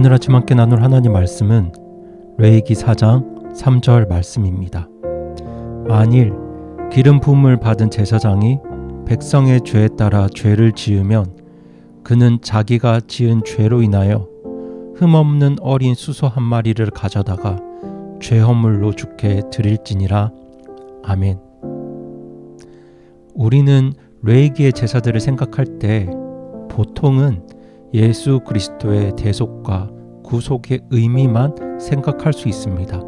오늘 아침 함께 나눌 하나님 말씀은 레이기 4장 3절 말씀입니다. 만일 기름 부음을 받은 제사장이 백성의 죄에 따라 죄를 지으면 그는 자기가 지은 죄로 인하여 흠없는 어린 수소 한 마리를 가져다가 죄 허물로 주께 드릴지니라. 아멘. 우리는 레이기의 제사들을 생각할 때 보통은 예수 그리스도의 대속과 구속의 의미만 생각할 수 있습니다.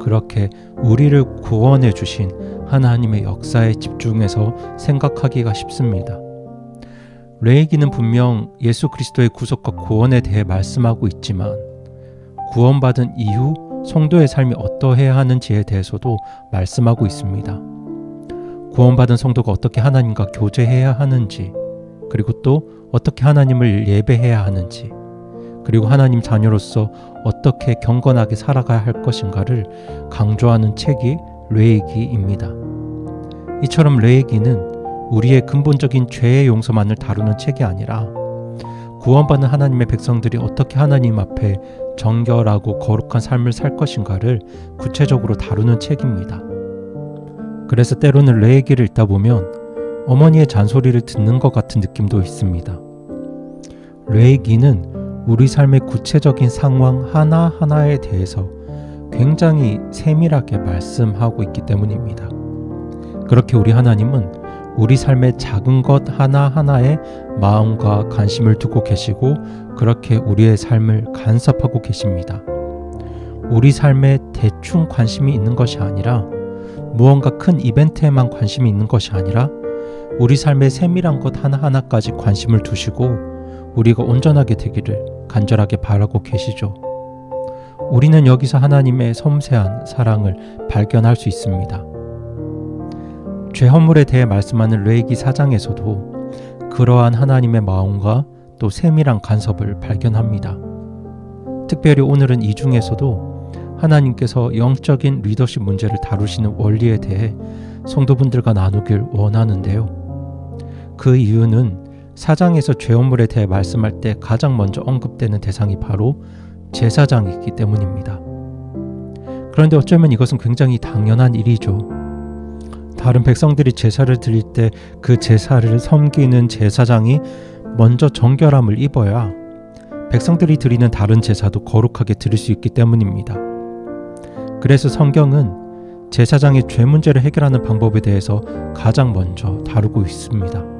그렇게 우리를 구원해 주신 하나님의 역사에 집중해서 생각하기가 쉽습니다. 레이기는 분명 예수 그리스도의 구속과 구원에 대해 말씀하고 있지만 구원받은 이후 성도의 삶이 어떠해야 하는지에 대해서도 말씀하고 있습니다. 구원받은 성도가 어떻게 하나님과 교제해야 하는지, 그리고 또 어떻게 하나님을 예배해야 하는지, 그리고 하나님 자녀로서 어떻게 경건하게 살아가야 할 것인가를 강조하는 책이 레이기입니다. 이처럼 레이기는 우리의 근본적인 죄의 용서만을 다루는 책이 아니라 구원받는 하나님의 백성들이 어떻게 하나님 앞에 정결하고 거룩한 삶을 살 것인가를 구체적으로 다루는 책입니다. 그래서 때로는 레이기를 읽다 보면 어머니의 잔소리를 듣는 것 같은 느낌도 있습니다. 레이기는 우리 삶의 구체적인 상황 하나하나에 대해서 굉장히 세밀하게 말씀하고 있기 때문입니다. 그렇게 우리 하나님은 우리 삶의 작은 것 하나하나에 마음과 관심을 두고 계시고 그렇게 우리의 삶을 간섭하고 계십니다. 우리 삶에 대충 관심이 있는 것이 아니라 무언가 큰 이벤트에만 관심이 있는 것이 아니라 우리 삶의 세밀한 것 하나하나까지 관심을 두시고 우리가 온전하게 되기를 간절하게 바라고 계시죠. 우리는 여기서 하나님의 섬세한 사랑을 발견할 수 있습니다. 죄 허물에 대해 말씀하는 레이기 4장에서도 그러한 하나님의 마음과 또 세밀한 간섭을 발견합니다. 특별히 오늘은 이 중에서도 하나님께서 영적인 리더십 문제를 다루시는 원리에 대해 성도분들과 나누길 원하는데요. 그 이유는 사장에서 죄업물에 대해 말씀할 때 가장 먼저 언급되는 대상이 바로 제사장이기 때문입니다. 그런데 어쩌면 이것은 굉장히 당연한 일이죠. 다른 백성들이 제사를 드릴 때 그 제사를 섬기는 제사장이 먼저 정결함을 입어야 백성들이 드리는 다른 제사도 거룩하게 드릴 수 있기 때문입니다. 그래서 성경은 제사장의 죄 문제를 해결하는 방법에 대해서 가장 먼저 다루고 있습니다.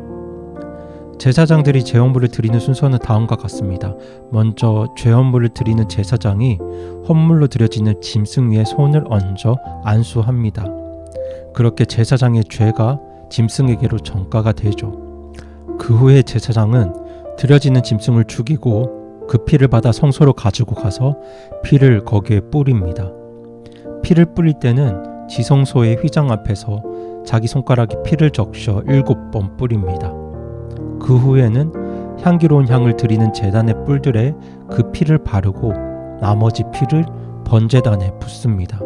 제사장들이 제헌물을 드리는 순서는 다음과 같습니다. 먼저 죄헌물을 드리는 제사장이 헌물로 드려지는 짐승 위에 손을 얹어 안수합니다. 그렇게 제사장의 죄가 짐승에게로 전가가 되죠. 그 후에 제사장은 드려지는 짐승을 죽이고 그 피를 받아 성소로 가지고 가서 피를 거기에 뿌립니다. 피를 뿌릴 때는 지성소의 휘장 앞에서 자기 손가락에 피를 적셔 일곱 번 뿌립니다. 그 후에는 향기로운 향을 드리는 제단의 뿔들에 그 피를 바르고 나머지 피를 번제단에 붓습니다.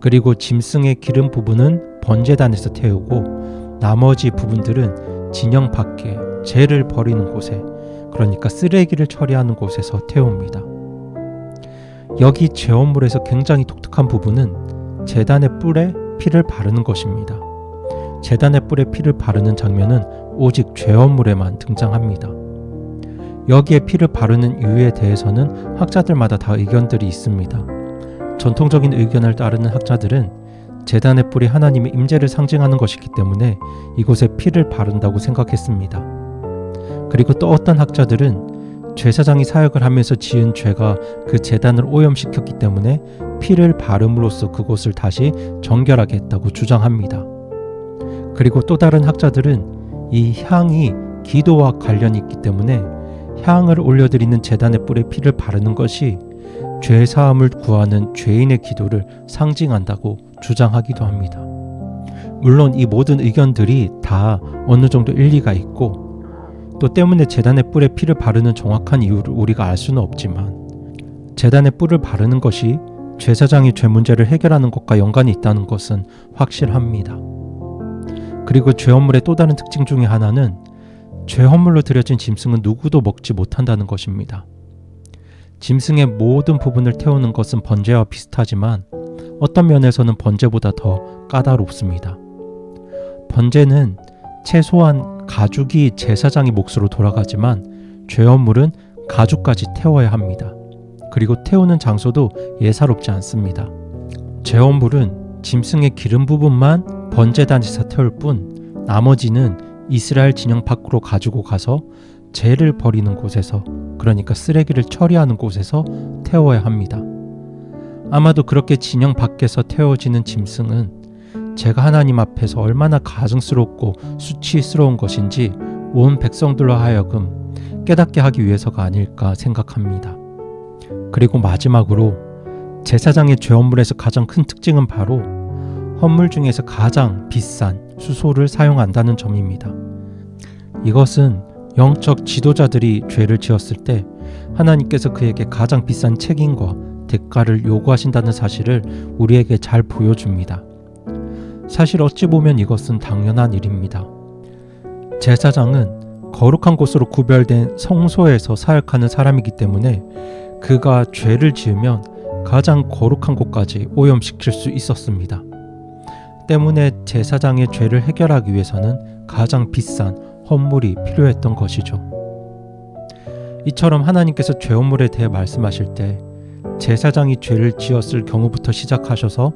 그리고 짐승의 기름 부분은 번제단에서 태우고 나머지 부분들은 진영 밖에 죄를 버리는 곳에 그러니까 쓰레기를 처리하는 곳에서 태웁니다. 여기 제원물에서 굉장히 독특한 부분은 재단의 뿔에 피를 바르는 것입니다. 재단의 뿔에 피를 바르는 장면은 오직 죄원물에만 등장합니다. 여기에 피를 바르는 이유에 대해서는 학자들마다 다 의견들이 있습니다. 전통적인 의견을 따르는 학자들은 재단의 뿔이 하나님의 임재를 상징하는 것이기 때문에 이곳에 피를 바른다고 생각했습니다. 그리고 또 어떤 학자들은 제사장이 사역을 하면서 지은 죄가 그 재단을 오염시켰기 때문에 피를 바름으로써 그곳을 다시 정결하게 했다고 주장합니다. 그리고 또 다른 학자들은 이 향이 기도와 관련이 있기 때문에 향을 올려드리는 재단의 뿔에 피를 바르는 것이 죄 사함을 구하는 죄인의 기도를 상징한다고 주장하기도 합니다. 물론 이 모든 의견들이 다 어느 정도 일리가 있고 또 때문에 재단의 뿔에 피를 바르는 정확한 이유를 우리가 알 수는 없지만 재단의 뿔을 바르는 것이 제사장이 죄 문제를 해결하는 것과 연관이 있다는 것은 확실합니다. 그리고 죄헌물의 또 다른 특징 중의 하나는 죄헌물로 드려진 짐승은 누구도 먹지 못한다는 것입니다. 짐승의 모든 부분을 태우는 것은 번제와 비슷하지만 어떤 면에서는 번제보다 더 까다롭습니다. 번제는 최소한 가죽이 제사장의 몫으로 돌아가지만 죄업물은 가죽까지 태워야 합니다. 그리고 태우는 장소도 예사롭지 않습니다. 죄업물은 짐승의 기름 부분만 번제단에서 태울 뿐 나머지는 이스라엘 진영 밖으로 가지고 가서 죄를 버리는 곳에서 그러니까 쓰레기를 처리하는 곳에서 태워야 합니다. 아마도 그렇게 진영 밖에서 태워지는 짐승은 제가 하나님 앞에서 얼마나 가증스럽고 수치스러운 것인지 온 백성들로 하여금 깨닫게 하기 위해서가 아닐까 생각합니다. 그리고 마지막으로 제사장의 죄업물에서 가장 큰 특징은 바로 헌물 중에서 가장 비싼 수소를 사용한다는 점입니다. 이것은 영적 지도자들이 죄를 지었을 때 하나님께서 그에게 가장 비싼 책임과 대가를 요구하신다는 사실을 우리에게 잘 보여줍니다. 사실 어찌 보면 이것은 당연한 일입니다. 제사장은 거룩한 곳으로 구별된 성소에서 사역하는 사람이기 때문에 그가 죄를 지으면 가장 거룩한 곳까지 오염시킬 수 있었습니다. 때문에 제사장의 죄를 해결하기 위해서는 가장 비싼 헌물이 필요했던 것이죠. 이처럼 하나님께서 죄업물에 대해 말씀하실 때 제사장이 죄를 지었을 경우부터 시작하셔서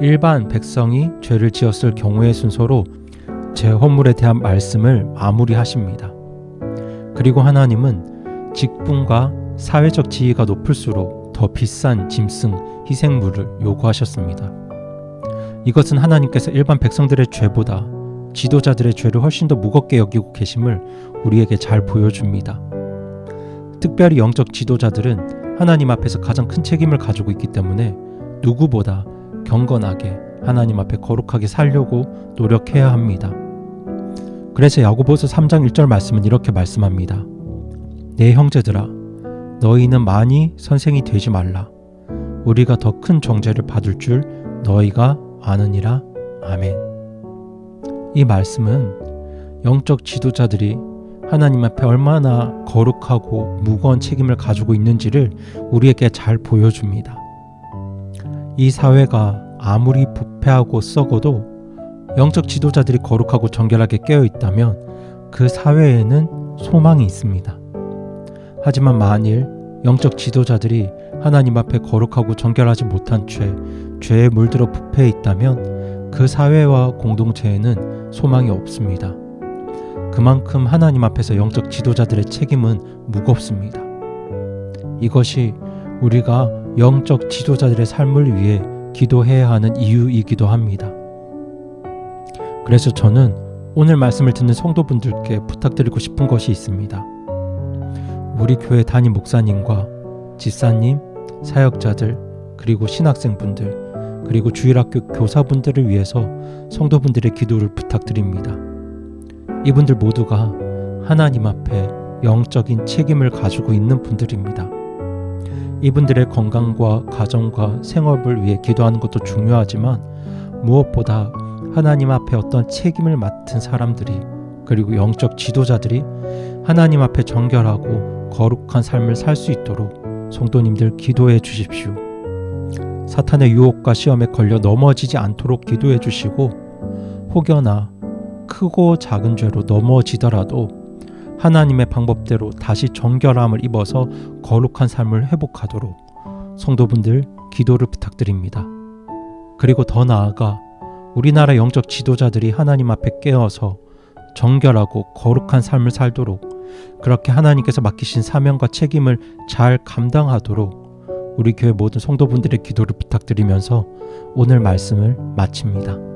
일반 백성이 죄를 지었을 경우의 순서로 죄헌물에 대한 말씀을 마무리하십니다. 그리고 하나님은 직분과 사회적 지위가 높을수록 더 비싼 짐승 희생물을 요구하셨습니다. 이것은 하나님께서 일반 백성들의 죄보다 지도자들의 죄를 훨씬 더 무겁게 여기고 계심을 우리에게 잘 보여줍니다. 특별히 영적 지도자들은 하나님 앞에서 가장 큰 책임을 가지고 있기 때문에 누구보다 경건하게 하나님 앞에 거룩하게 살려고 노력해야 합니다. 그래서 야고보서 3장 1절 말씀은 이렇게 말씀합니다. 내 형제들아 너희는 많이 선생이 되지 말라. 우리가 더 큰 정죄를 받을 줄 너희가 아느니라. 아멘. 이 말씀은 영적 지도자들이 하나님 앞에 얼마나 거룩하고 무거운 책임을 가지고 있는지를 우리에게 잘 보여줍니다. 이 사회가 아무리 부패하고 썩어도 영적 지도자들이 거룩하고 정결하게 깨어 있다면 그 사회에는 소망이 있습니다. 하지만 만일 영적 지도자들이 하나님 앞에 거룩하고 정결하지 못한 죄, 죄에 물들어 부패해 있다면 그 사회와 공동체에는 소망이 없습니다. 그만큼 하나님 앞에서 영적 지도자들의 책임은 무겁습니다. 이것이 우리가 영적 지도자들의 삶을 위해 기도해야 하는 이유이기도 합니다. 그래서 저는 오늘 말씀을 듣는 성도분들께 부탁드리고 싶은 것이 있습니다. 우리 교회 담임 목사님과 집사님, 사역자들, 그리고 신학생분들, 그리고 주일학교 교사분들을 위해서 성도분들의 기도를 부탁드립니다. 이분들 모두가 하나님 앞에 영적인 책임을 가지고 있는 분들입니다. 이분들의 건강과 가정과 생업을 위해 기도하는 것도 중요하지만 무엇보다 하나님 앞에 어떤 책임을 맡은 사람들이 그리고 영적 지도자들이 하나님 앞에 정결하고 거룩한 삶을 살 수 있도록 성도님들 기도해 주십시오. 사탄의 유혹과 시험에 걸려 넘어지지 않도록 기도해 주시고 혹여나 크고 작은 죄로 넘어지더라도 하나님의 방법대로 다시 정결함을 입어서 거룩한 삶을 회복하도록 성도분들 기도를 부탁드립니다. 그리고 더 나아가 우리나라 영적 지도자들이 하나님 앞에 깨어서 정결하고 거룩한 삶을 살도록 그렇게 하나님께서 맡기신 사명과 책임을 잘 감당하도록 우리 교회 모든 성도분들의 기도를 부탁드리면서 오늘 말씀을 마칩니다.